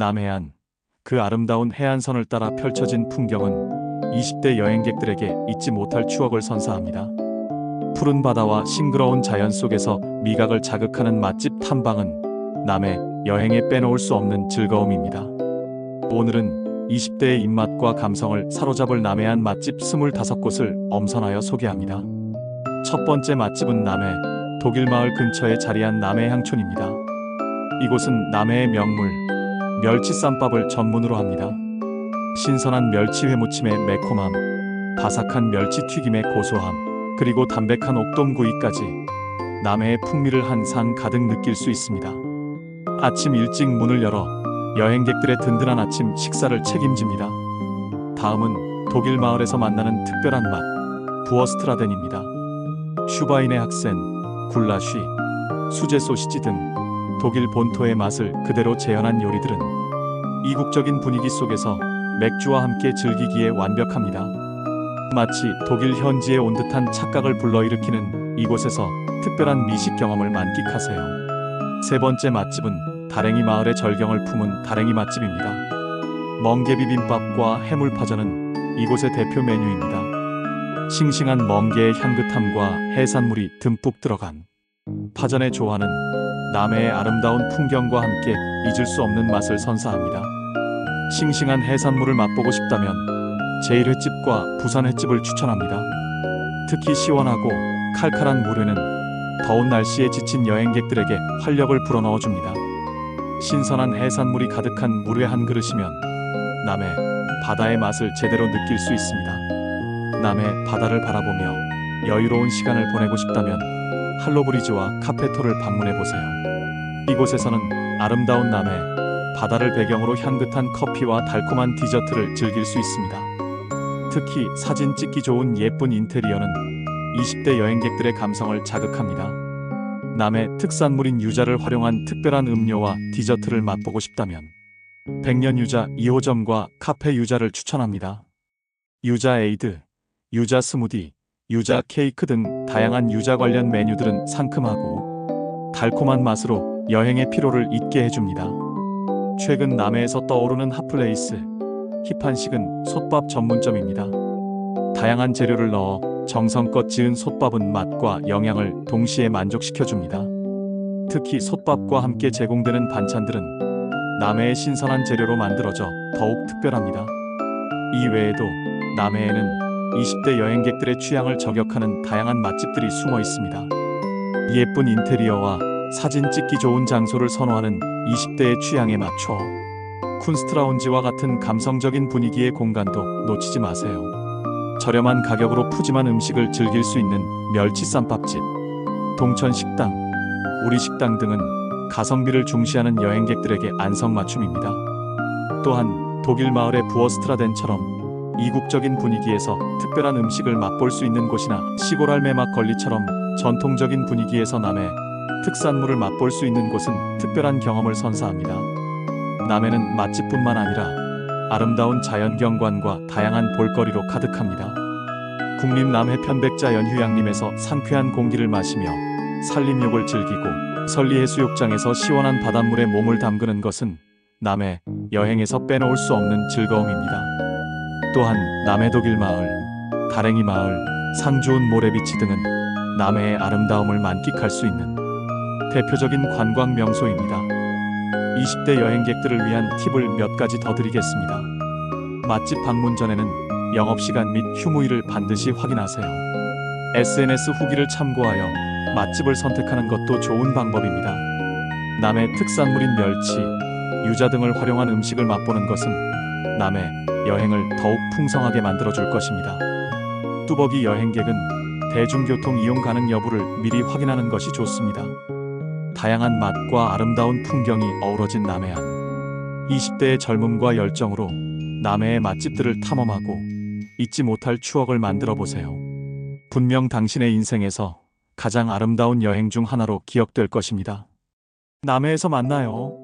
남해안 그 아름다운 해안선을 따라 펼쳐진 풍경은 20대 여행객들에게 잊지 못할 추억을 선사합니다. 푸른 바다와 싱그러운 자연 속에서 미각을 자극하는 맛집 탐방은 남해 여행에 빼놓을 수 없는 즐거움입니다. 오늘은 20대의 입맛과 감성을 사로잡을 남해안 맛집 25곳을 엄선하여 소개합니다. 첫 번째 맛집은 남해 독일 마을 근처에 자리한 남해 향촌입니다. 이곳은 남해의 명물 멸치 쌈밥을 전문으로 합니다. 신선한 멸치 회무침의 매콤함, 바삭한 멸치 튀김의 고소함, 그리고 담백한 옥돔구이까지 남해의 풍미를 한상 가득 느낄 수 있습니다. 아침 일찍 문을 열어 여행객들의 든든한 아침 식사를 책임집니다. 다음은 독일 마을에서 만나는 특별한 맛, 부어스트라덴입니다. 슈바인의 학센, 굴라쉬, 수제 소시지 등 독일 본토의 맛을 그대로 재현한 요리들은 이국적인 분위기 속에서 맥주와 함께 즐기기에 완벽합니다. 마치 독일 현지에 온 듯한 착각을 불러일으키는 이곳에서 특별한 미식 경험을 만끽하세요. 세 번째 맛집은 다랭이 마을의 절경을 품은 다랭이 맛집입니다. 멍게 비빔밥과 해물파전은 이곳의 대표 메뉴입니다. 싱싱한 멍게의 향긋함과 해산물이 듬뿍 들어간 파전의 조화는 남해의 아름다운 풍경과 함께 잊을 수 없는 맛을 선사합니다. 싱싱한 해산물을 맛보고 싶다면 제1횟집과 부산 횟집을 추천합니다. 특히 시원하고 칼칼한 물회는 더운 날씨에 지친 여행객들에게 활력을 불어넣어 줍니다. 신선한 해산물이 가득한 물회 한 그릇이면 남해 바다의 맛을 제대로 느낄 수 있습니다. 남해 바다를 바라보며 여유로운 시간을 보내고 싶다면 할로브리즈와 카페토를 방문해 보세요. 이곳에서는 아름다운 남해 바다를 배경으로 향긋한 커피와 달콤한 디저트를 즐길 수 있습니다. 특히 사진 찍기 좋은 예쁜 인테리어는 20대 여행객들의 감성을 자극합니다. 남해 특산물인 유자를 활용한 특별한 음료와 디저트를 맛보고 싶다면 백년 유자 2호점과 카페 유자를 추천합니다. 유자 에이드, 유자 스무디, 유자 케이크 등 다양한 유자 관련 메뉴들은 상큼하고 달콤한 맛으로 여행의 피로를 잊게 해줍니다. 최근 남해에서 떠오르는 핫플레이스, 힙한식은 솥밥 전문점입니다. 다양한 재료를 넣어 정성껏 지은 솥밥은 맛과 영양을 동시에 만족시켜줍니다. 특히 솥밥과 함께 제공되는 반찬들은 남해의 신선한 재료로 만들어져 더욱 특별합니다. 이 외에도 남해에는 20대 여행객들의 취향을 저격하는 다양한 맛집들이 숨어 있습니다. 예쁜 인테리어와 사진 찍기 좋은 장소를 선호하는 20대의 취향에 맞춰 쿤스트라운지와 같은 감성적인 분위기의 공간도 놓치지 마세요. 저렴한 가격으로 푸짐한 음식을 즐길 수 있는 멸치 쌈밥집, 동천 식당, 우리 식당 등은 가성비를 중시하는 여행객들에게 안성맞춤입니다. 또한 독일 마을의 부어스트라덴처럼 이국적인 분위기에서 특별한 음식을 맛볼 수 있는 곳이나 시골 할매 막 걸리처럼 전통적인 분위기에서 남해 특산물을 맛볼 수 있는 곳은 특별한 경험을 선사합니다. 남해는 맛집뿐만 아니라 아름다운 자연경관과 다양한 볼거리로 가득합니다. 국립 남해 편백자 연휴양림에서 상쾌한 공기를 마시며 산림욕을 즐기고 설리해수욕장에서 시원한 바닷물에 몸을 담그는 것은 남해 여행에서 빼놓을 수 없는 즐거움입니다. 또한 남해 독일 마을, 다랭이 마을, 상주운 모래비치 등은 남해의 아름다움을 만끽할 수 있는 대표적인 관광 명소입니다. 20대 여행객들을 위한 팁을 몇 가지 더 드리겠습니다. 맛집 방문 전에는 영업시간 및 휴무일을 반드시 확인하세요. SNS 후기를 참고하여 맛집을 선택하는 것도 좋은 방법입니다. 남해 특산물인 멸치, 유자 등을 활용한 음식을 맛보는 것은 남해 여행을 더욱 풍성하게 만들어줄 것입니다. 뚜벅이 여행객은 대중교통 이용 가능 여부를 미리 확인하는 것이 좋습니다. 다양한 맛과 아름다운 풍경이 어우러진 남해안. 20대의 젊음과 열정으로 남해의 맛집들을 탐험하고 잊지 못할 추억을 만들어 보세요. 분명 당신의 인생에서 가장 아름다운 여행 중 하나로 기억될 것입니다. 남해에서 만나요.